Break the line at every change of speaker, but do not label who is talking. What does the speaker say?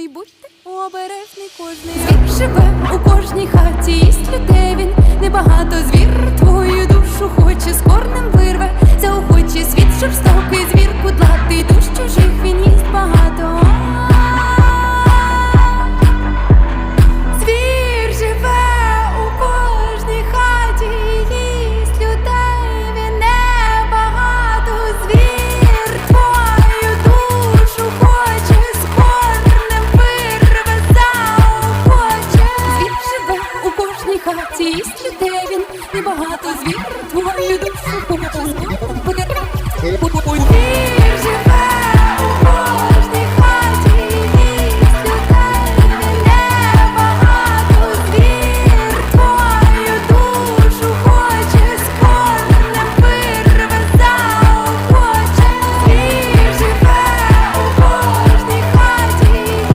обережний, будьте обережний кожний. Живе у кожній хаті, їсть людей він небагато звір сість людей він, і багато звір твою душу, буде.